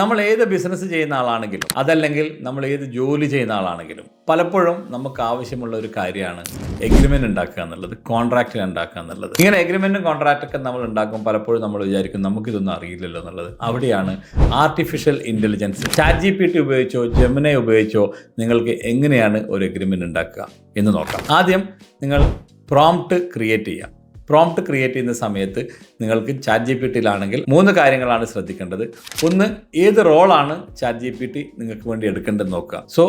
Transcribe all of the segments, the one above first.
നമ്മൾ ഏത് ബിസിനസ് ചെയ്യുന്ന ആളാണെങ്കിലും അതല്ലെങ്കിൽ നമ്മൾ ഏത് ജോലി ചെയ്യുന്ന ആളാണെങ്കിലും പലപ്പോഴും നമുക്ക് ആവശ്യമുള്ള ഒരു കാര്യമാണ് എഗ്രിമെന്റ് ഉണ്ടാക്കുക എന്നുള്ളത് കോൺട്രാക്റ്റ് ഉണ്ടാക്കുക എന്നുള്ളത്. ഇങ്ങനെ എഗ്രിമെന്റും കോൺട്രാക്റ്റൊക്കെ നമ്മൾ ഉണ്ടാക്കും പലപ്പോഴും നമ്മൾ വിചാരിക്കും നമുക്കിതൊന്നും അറിയില്ലല്ലോ എന്നുള്ളത്. അവിടെയാണ് artificial intelligence chat G P T ഉപയോഗിച്ചോ ജെമിനെ ഉപയോഗിച്ചോ നിങ്ങൾക്ക് എങ്ങനെയാണ് ഒരു എഗ്രിമെന്റ് ഉണ്ടാക്കുക എന്ന് നോക്കാം. ആദ്യം നിങ്ങൾ പ്രോംപ്റ്റ് ക്രിയേറ്റ് ചെയ്യുക. പ്രോംപ്റ്റ് ക്രിയേറ്റ് ചെയ്യുന്ന സമയത്ത് നിങ്ങൾക്ക് ചാറ്റ് ജി പി ടിയിലാണെങ്കിൽ മൂന്ന് കാര്യങ്ങളാണ് ശ്രദ്ധിക്കേണ്ടത്. ഒന്ന് ഏത് റോളാണ് ചാറ്റ് ജി പി ടി നിങ്ങൾക്ക് വേണ്ടി എടുക്കേണ്ടതെന്ന് നോക്കുക. സോ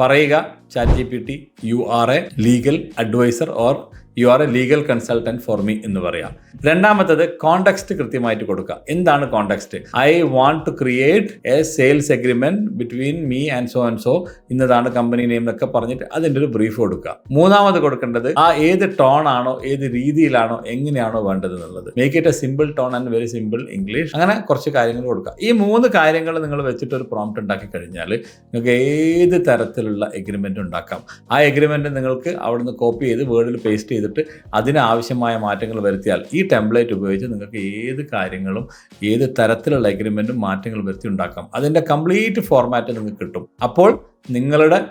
പറയുക chat G P T you are a legal adviser or you are a legal consultant for me എന്ന് പറയാം. രണ്ടാമത്തത് കോണ്ടെക്സ്റ്റ് കൃത്യമായിട്ട് കൊടുക്കുക. എന്താണ് context I want to create a sales agreement between me and so and so ഇന്നതാണ് company name എന്നൊക്കെ പറഞ്ഞിട്ട് അതിന്റെ ഒരു ബ്രീഫ് കൊടുക്കുക. മൂന്നാമത് കൊടുക്കേണ്ടത് ആ ഏത് ടോൺ ആണോ ഏത് രീതിയിലാണോ എങ്ങനെയാണോ വേണ്ടത് എന്നുള്ളത്. Make it a simple tone and very simple English അങ്ങനെ കുറച്ച് കാര്യങ്ങൾ കൊടുക്കുക. ഈ മൂന്ന് കാര്യങ്ങൾ നിങ്ങൾ വെച്ചിട്ട് ഒരു പ്രോംപ്റ്റ് ഉണ്ടാക്കി കഴിഞ്ഞാൽ നിങ്ങൾക്ക് ഏത് തരത്തിലുള്ള എഗ്രിമെന്റ് ഉണ്ടാക്കാം. ആ എഗ്രിമെന്റ് നിങ്ങൾക്ക് അവിടുന്ന് കോപ്പി ചെയ്ത് വേർഡിൽ പേസ്റ്റ് ചെയ്തിട്ട് അതിനാവശ്യമായ മാറ്റങ്ങൾ വരുത്തിയാൽ ഈ ടെംപ്ലേറ്റ് ഉപയോഗിച്ച് നിങ്ങൾക്ക് ഏത് കാര്യങ്ങളും ഏത് തരത്തിലുള്ള എഗ്രിമെന്റും മാറ്റങ്ങൾ വരുത്തി ഉണ്ടാക്കാം. അതിന്റെ കംപ്ലീറ്റ് ഫോർമാറ്റ് നിങ്ങൾക്ക് കിട്ടും. അപ്പോൾ നിങ്ങളുടെ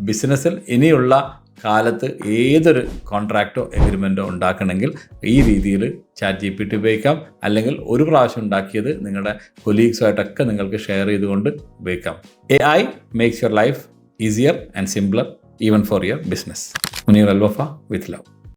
ബിസിനസ്സിൽ ഇനിയുള്ള കാലത്ത് ഏതൊരു കോൺട്രാക്റ്റോ എഗ്രിമെന്റോ ഉണ്ടാക്കണമെങ്കിൽ ഈ രീതിയിൽ ചാറ്റ് ജി പി ടി ഉപയോഗിക്കാം. അല്ലെങ്കിൽ ഒരു പ്രാവശ്യം ഉണ്ടാക്കിയത് നിങ്ങളുടെ കൊലീഗ്സുമായിട്ടൊക്കെ നിങ്ങൾക്ക് ഷെയർ ചെയ്തുകൊണ്ട് ഉപയോഗിക്കാം. A I makes your life easier and simpler even for your business Muneer Alwafa with love